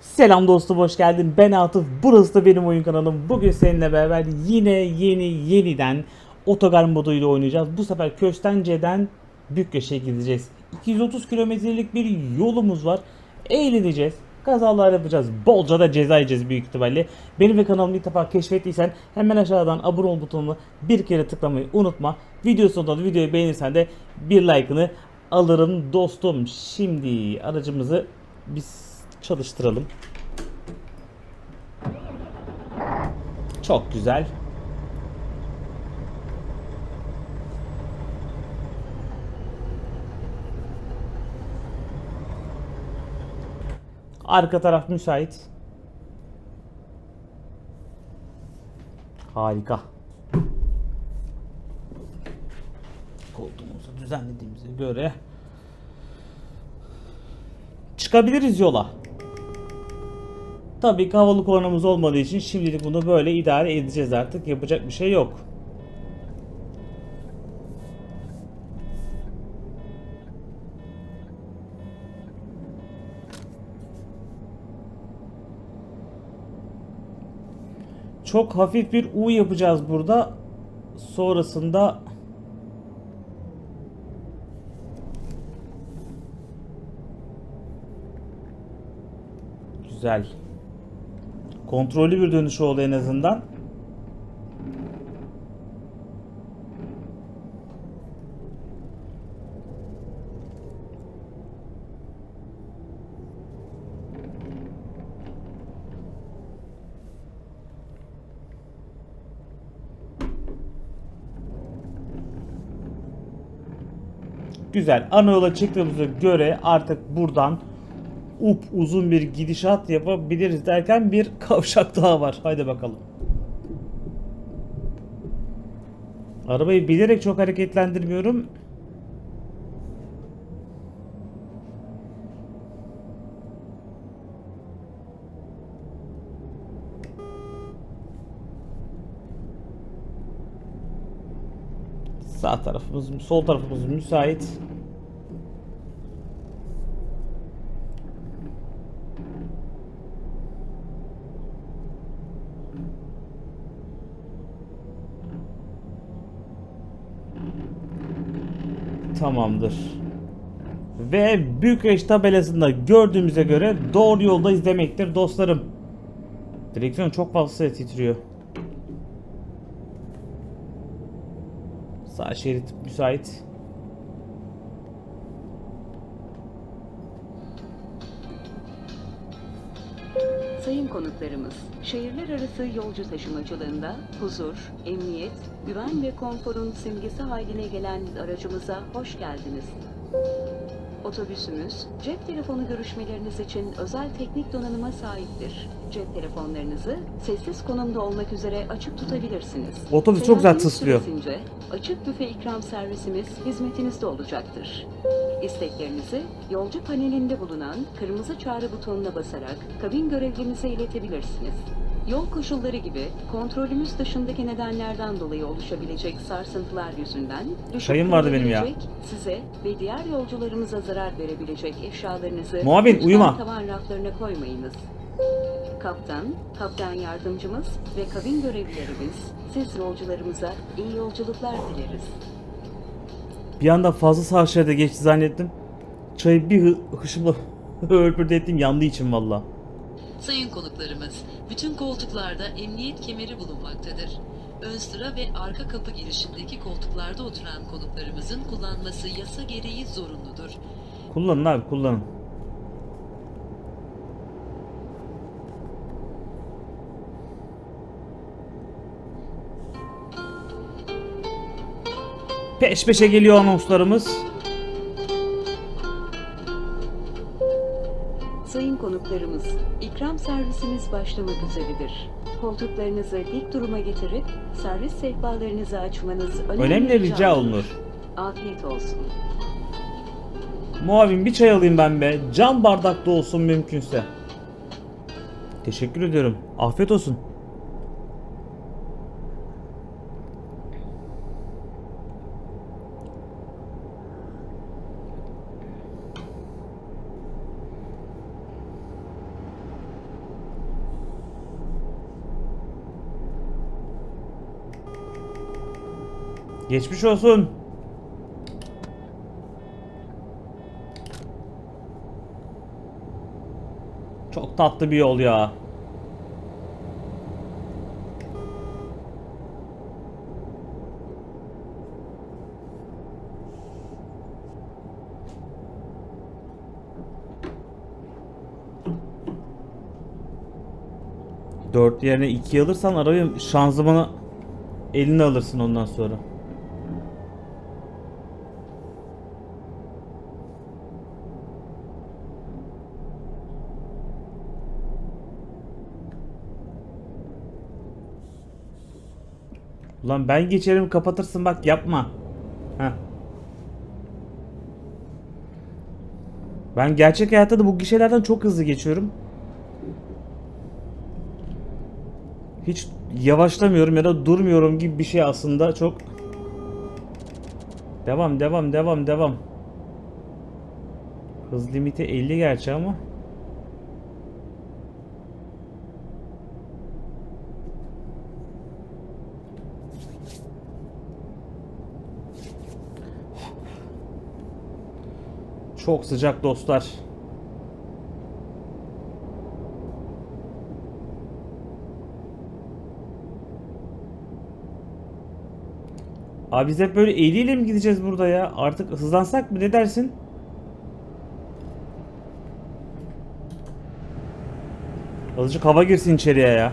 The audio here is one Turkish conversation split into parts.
Selam dostum hoş geldin. Ben Atıf. Burası da benim oyun kanalım. Bugün seninle beraber yine yeni yeniden otogar moduyla oynayacağız. Bu sefer Köstence'den Bükreş'e gideceğiz. 230 kilometrelik bir yolumuz var. Eğleneceğiz. Kazalar yapacağız. Bolca da ceza yiyeceğiz büyük ihtimalle. Benim ve kanalımı ilk defa keşfettiysen hemen aşağıdan abone ol butonuna bir kere tıklamayı unutma. Video sonunda da videoyu beğenirsen de bir like'ını alırım dostum. Şimdi aracımızı biz çalıştıralım. Çok güzel. Arka taraf müsait. Harika. Koltuğumuzu düzenlediğimize göre çıkabiliriz yola. Tabii ki havalı kornamız olmadığı için şimdilik bunu böyle idare edeceğiz artık. Yapacak bir şey yok. Çok hafif bir U yapacağız burada. Sonrasında Güzel. Kontrollü bir dönüş oldu en azından. Güzel. Ana yola çıktığımıza göre artık buradan up uzun bir gidişat yapabiliriz derken bir kavşak daha var. Haydi bakalım. Arabayı bilerek çok hareketlendirmiyorum. Sağ tarafımız, sol tarafımız müsait. Tamamdır. Ve Bükreş tabelasında gördüğümüze göre doğru yoldayız demektir dostlarım. Direksiyon çok fazla titriyor. Sağ şerit müsait. Sayın konuklarımız, şehirler arası yolcu taşımacılığında huzur, emniyet, güven ve konforun simgesi haline gelen aracımıza hoş geldiniz. Otobüsümüz, cep telefonu görüşmeleriniz için özel teknik donanıma sahiptir. Cep telefonlarınızı sessiz konumda olmak üzere açık tutabilirsiniz. Otobüs çok güzel Seyahatiniz tıslıyor. süresince açık büfe ikram servisimiz hizmetinizde olacaktır. İsteklerinizi yolcu panelinde bulunan kırmızı çağrı butonuna basarak kabin görevlimize iletebilirsiniz. Yol koşulları gibi kontrolümüz dışındaki nedenlerden dolayı oluşabilecek sarsıntılar yüzünden Çayım vardı benim ya. Size ve diğer yolcularımıza zarar verebilecek eşyalarınızı Muavin, lütfen uyuma. tavan raflarına koymayınız. Kaptan, kaptan yardımcımız ve kabin görevlilerimiz siz yolcularımıza iyi yolculuklar dileriz. Bir anda fazla sağ şeride geçti zannettim. Çayı bir hı hışımla öpürdü ettim yandığı için valla. Sayın konuklarımız, bütün koltuklarda emniyet kemeri bulunmaktadır. Ön sıra ve arka kapı girişindeki koltuklarda oturan konuklarımızın kullanması yasa gereği zorunludur. Kullanın abi kullanın. Peş peşe geliyor anonslarımız. Sayın konuklarımız, ikram servisimiz başlamak üzeredir. Koltuklarınızı dik duruma getirip servis sehpalarınızı açmanız önemli, Önemli rica olunur. Afiyet olsun. Muavin bir çay alayım ben be. Cam bardakta olsun mümkünse. Teşekkür ediyorum. Afiyet olsun. Geçmiş olsun. Çok tatlı bir yol ya. Dört yerine iki alırsan arabayı şanzımanı eline alırsın ondan sonra. Ulan ben geçerim kapatırsın bak yapma. Heh. Ben gerçek hayatta da bu gişelerden çok hızlı geçiyorum. Hiç yavaşlamıyorum ya da durmuyorum gibi bir şey aslında çok Devam devam devam devam Hız limiti 50 gerçi ama Çok sıcak dostlar. Abi biz hep böyle 50 ile mi gideceğiz burada ya? Artık hızlansak mı ne dersin? Azıcık hava girsin içeriye ya.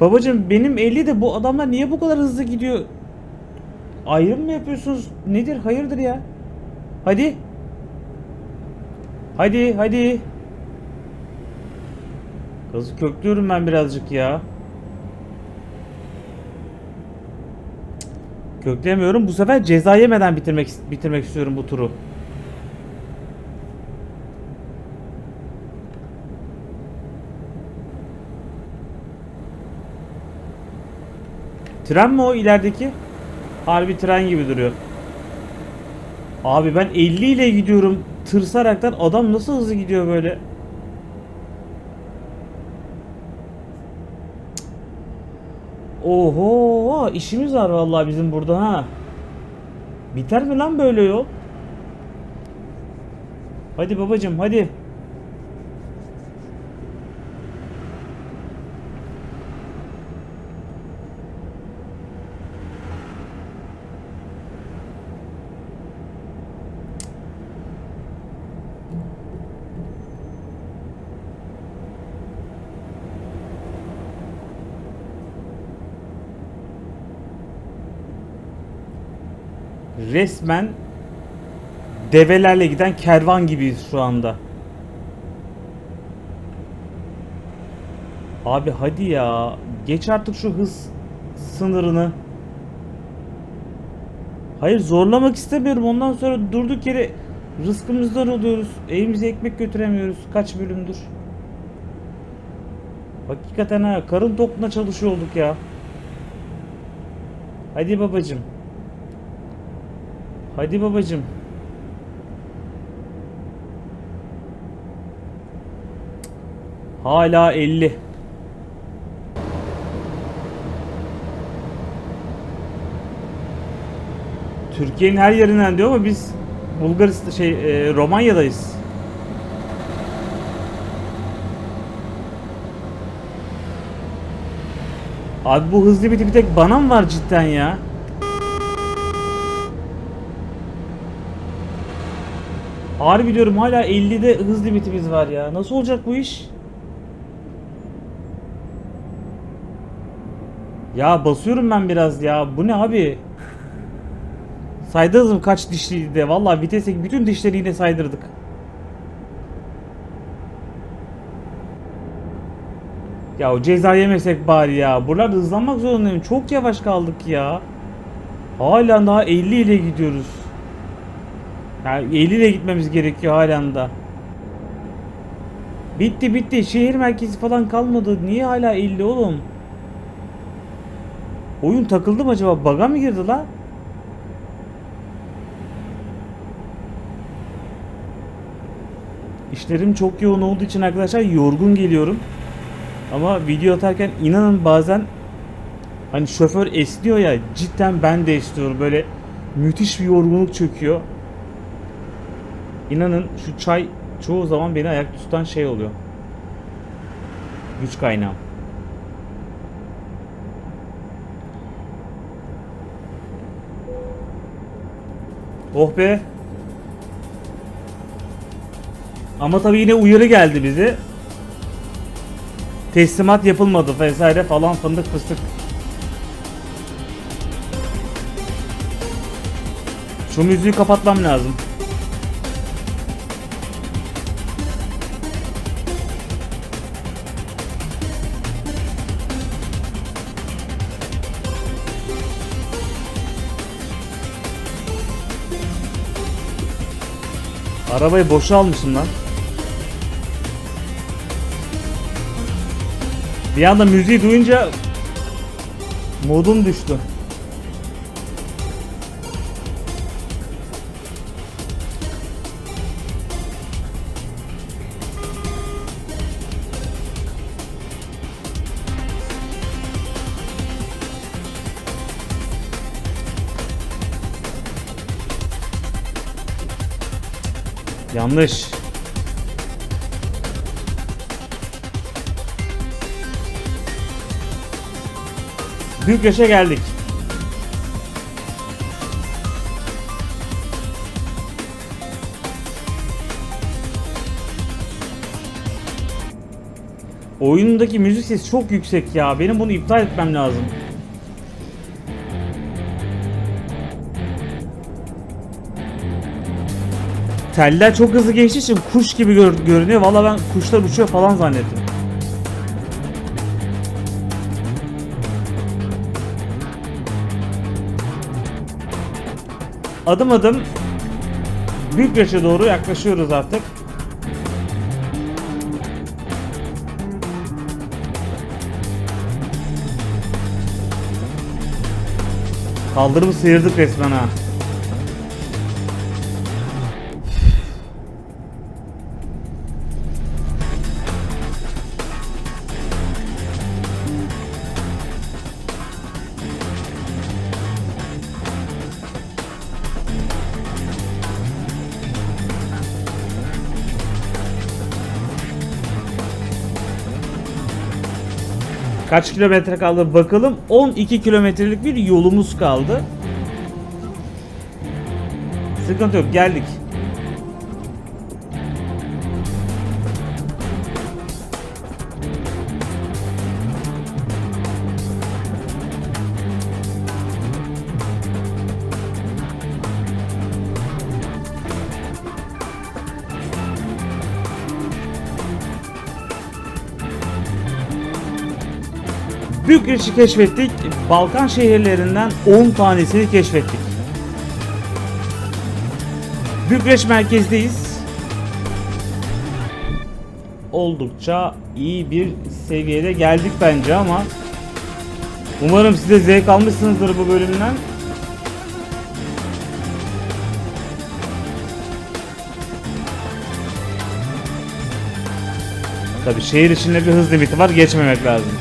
Babacım benim 50 de bu adamlar niye bu kadar hızlı gidiyor? Ayrım mı yapıyorsunuz? Nedir? Hayırdır ya? Hadi. Hadi hadi. Gazı köklüyorum ben birazcık ya. Köklemiyorum. Bu sefer ceza yemeden bitirmek bitirmek istiyorum bu turu. Tren mi o ilerideki? Harbi tren gibi duruyor. Abi ben 50 ile gidiyorum tırsaraktan adam nasıl hızlı gidiyor böyle? Oho işimiz var vallahi bizim burada ha. Biter mi lan böyle yol? Hadi babacım hadi. Resmen develerle giden kervan gibiyiz şu anda. Abi hadi ya. Geç artık şu hız sınırını. Hayır zorlamak istemiyorum. Ondan sonra durduk yere rızkımızdan oluyoruz. Evimize ekmek götüremiyoruz. Kaç bölümdür. Hakikaten ha. Karın tokluğuna çalışıyor olduk ya. Hadi babacım. Hadi babacım. Hala 50. Türkiye'nin her yerinden diyor ama biz Bulgaristan şey e, Romanya'dayız. Abi bu hız limiti bir tek bana mı var cidden ya? Harbi diyorum hala 50'de hız limitimiz var ya. Nasıl olacak bu iş? Ya basıyorum ben biraz ya. Bu ne abi? Saydınız mı kaç dişliydi de? Vallahi vitese bütün dişleri yine saydırdık. Ya o ceza yemesek bari ya. Buralarda hızlanmak zorundayım. Çok yavaş kaldık ya. Hala daha 50 ile gidiyoruz. Yani 50 ile gitmemiz gerekiyor halen da. Bitti bitti. Şehir merkezi falan kalmadı. Niye hala 50 oğlum? Oyun takıldı mı acaba? Bug'a mı girdi la? İşlerim çok yoğun olduğu için arkadaşlar yorgun geliyorum. Ama video atarken inanın bazen Hani şoför esniyor ya cidden ben de esniyorum. Böyle müthiş bir yorgunluk çöküyor. İnanın şu çay çoğu zaman beni ayakta tutan şey oluyor. Güç kaynağım. Oh be. Ama tabii yine uyarı geldi bize. Teslimat yapılmadı vesaire falan fındık fıstık. Şu müziği kapatmam lazım. Arabayı boşa almışım lan. Bir anda müziği duyunca modum düştü. Yanlış. Yaşa geldik. Oyundaki müzik sesi çok yüksek ya. Benim bunu iptal etmem lazım. Teller çok hızlı geçtiği için kuş gibi gör- görünüyor. Valla ben kuşlar uçuyor falan zannettim. Adım adım büyük yaşa doğru yaklaşıyoruz artık. Kaldırımı sıyırdık resmen ha. Kaç kilometre kaldı bakalım. 12 kilometrelik bir yolumuz kaldı. Sıkıntı yok geldik. Bükreş'i keşfettik. Balkan şehirlerinden 10 tanesini keşfettik. Bükreş merkezdeyiz. Oldukça iyi bir seviyede geldik bence ama umarım size zevk almışsınızdır bu bölümden. Tabi şehir içinde bir hız limiti var geçmemek lazım.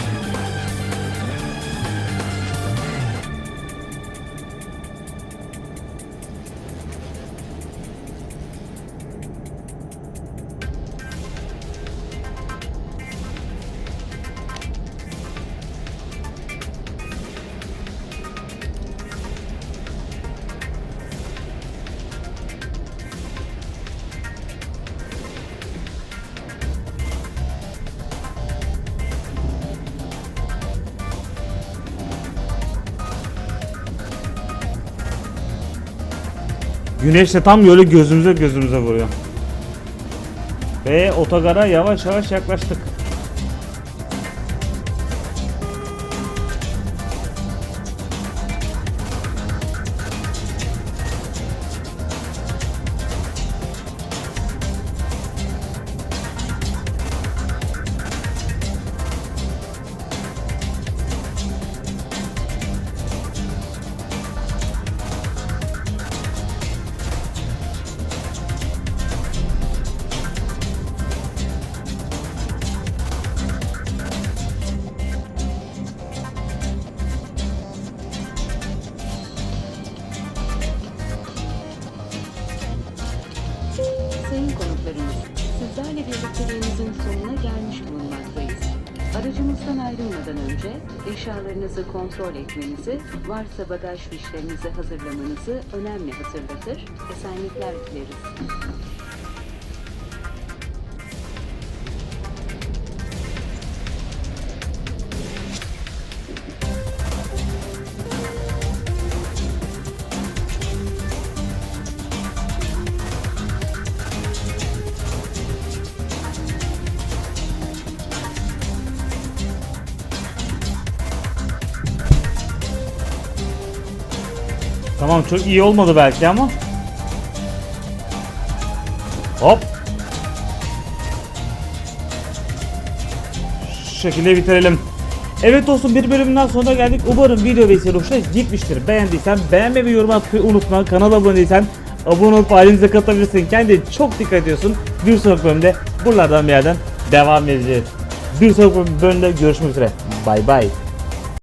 Güneş de tam böyle gözümüze gözümüze vuruyor. Ve otogara yavaş yavaş yaklaştık. Ayrılmadan önce eşyalarınızı kontrol etmenizi, varsa bagaj fişlerinizi hazırlamanızı önemli hatırlatır, esenlikler dileriz. Tamam çok iyi olmadı belki ama. Hop. Şu şekilde bitirelim. Evet dostum bir bölümden sonra geldik. Umarım video ve hoşuna gitmiştir. Beğendiysen beğenmeyi ve yorum atmayı unutma. Kanala abone değilsen abone olup ailemize katılabilirsin. Kendine çok dikkat ediyorsun. Bir sonraki bölümde buralardan bir yerden devam edeceğiz. Bir sonraki bölümde görüşmek üzere. Bay bay.